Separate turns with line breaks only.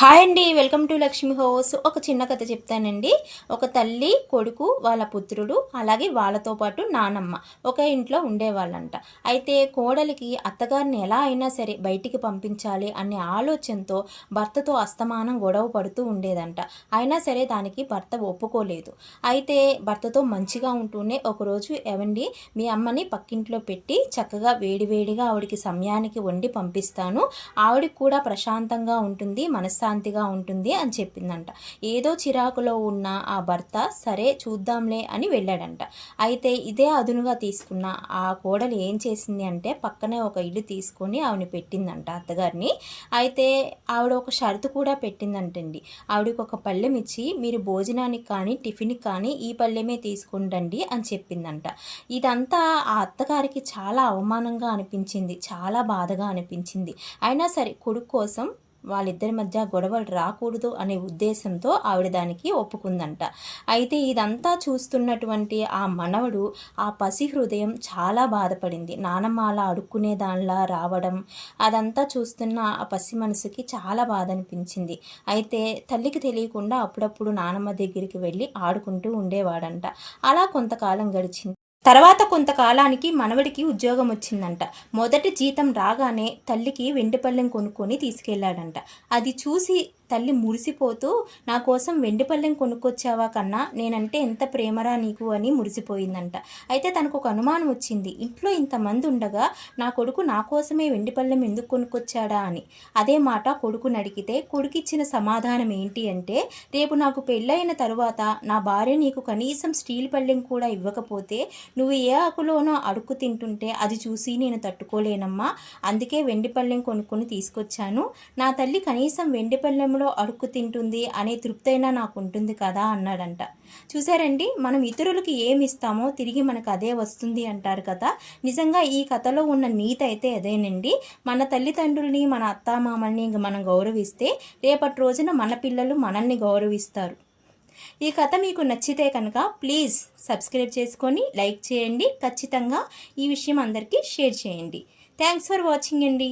Hi అండి welcome to Lakshmi house. ఒక చిన్న కథ చెప్తానండి. ఒక తల్లి కొడుకు వాళ్ళ పుత్రుడు అలాగే వాళ్ళతో పాటు నానమ్మ ఒక ఇంట్లో ఉండేవాళ్ళంట. అయితే కోడలికి అత్తగారిని ఎలా అయినా సరే బయటికి పంపించాలి అనే ఆలోచనతో భర్తతో అస్తమానం గొడవ పడుతూ ఉండేదంట. అయినా సరే దానికి భర్త ఒప్పుకోలేదు. అయితే భర్తతో మంచిగా ఉంటూనే ఒకరోజు ఎవండి మీ అమ్మని పక్కింట్లో పెట్టి చక్కగా వేడివేడిగా ఆవిడికి సమయానికి వండి పంపిస్తాను. ఆవిడకి కూడా ప్రశాంతంగా ఉంటుంది మనశ్శాంతిగా ఉంటుంది అని చెప్పిందంట. ఏదో చిరాకులో ఉన్న ఆ భర్త సరే చూద్దాంలే అని వెళ్ళాడంట. అయితే ఇదే అదునుగా తీసుకున్న ఆ కోడలు ఏం చేసింది అంటే పక్కనే ఒక ఇల్లు తీసుకొని ఆవిని పెట్టిందంట అత్తగారిని. అయితే ఆవిడ ఒక షరతు కూడా పెట్టిందంటండి. ఆవిడకి ఒక పళ్ళెం ఇచ్చి మీరు భోజనానికి కానీ టిఫిన్కి కానీ ఈ పళ్ళెమే తీసుకుంటండి అని చెప్పిందంట. ఇదంతా ఆ అత్తగారికి చాలా అవమానంగా అనిపించింది చాలా బాధగా అనిపించింది. అయినా సరే కొడుకు కోసం వాళ్ళిద్దరి మధ్య గొడవలు రాకూడదు అనే ఉద్దేశంతో ఆవిడ దానికి ఒప్పుకుందంట. అయితే ఇదంతా చూస్తున్నటువంటి ఆ మనవడు ఆ పసి హృదయం చాలా బాధపడింది. నానమ్మ అలా అడుక్కునే దానిలా రావడం అదంతా చూస్తున్న ఆ పసి మనసుకి చాలా బాధ అనిపించింది. అయితే తల్లికి తెలియకుండా అప్పుడప్పుడు నానమ్మ దగ్గరికి వెళ్ళి ఆడుకుంటూ ఉండేవాడంట. అలా కొంతకాలం గడిచింది. తర్వాత కొంతకాలానికి మనవడికి ఉద్యోగం వచ్చిందంట. మొదటి జీతం రాగానే తల్లికి వెండిపల్లెం కొనుక్కొని తీసుకెళ్ళాడంట. అది చూసి తల్లి మురిసిపోతూ నా కోసం వెండిపల్లెం కొనుక్కొచ్చావా కన్నా? నేనంటే ఎంత ప్రేమరా నీకు? అని మురిసిపోయిందంట. అయితే తనకు ఒక అనుమానం వచ్చింది. ఇంట్లో ఇంతమంది ఉండగా నా కొడుకు నా కోసమే వెండిపల్లెం ఎందుకు కొనుక్కొచ్చాడా? అని. అదే మాట కొడుకుని అడిగితే కొడుకిచ్చిన సమాధానం ఏంటి అంటే రేపు నాకు పెళ్ళైన తరువాత నా భార్య నీకు కనీసం స్టీల్ పళ్ళెం కూడా ఇవ్వకపోతే నువ్వు ఏ ఆకులోనో అడుక్కు తింటుంటే అది చూసి నేను తట్టుకోలేనమ్మా. అందుకే వెండిపల్లెం కొనుక్కొని తీసుకొచ్చాను. నా తల్లి కనీసం వెండిపల్లెంలో అడుక్కు తింటుంది అనే తృప్తైనా నాకు ఉంటుంది కదా అన్నాడంట. చూసారండి మనం ఇతరులకి ఏమి ఇస్తామో తిరిగి మనకు అదే వస్తుంది అంటారు కదా. నిజంగా ఈ కథలో ఉన్న నీతి అయితే అదేనండి. మన తల్లిదండ్రుల్ని మన అత్తామామల్ని ఇంక మనం గౌరవిస్తే రేపటి రోజున మన పిల్లలు మనల్ని గౌరవిస్తారు. ఈ కథ మీకు నచ్చితే కనుక ప్లీజ్ సబ్స్క్రైబ్ చేసుకొని లైక్ చేయండి. ఖచ్చితంగా ఈ విషయం అందరికీ షేర్ చేయండి. థ్యాంక్స్ ఫర్ వాచింగ్ అండి.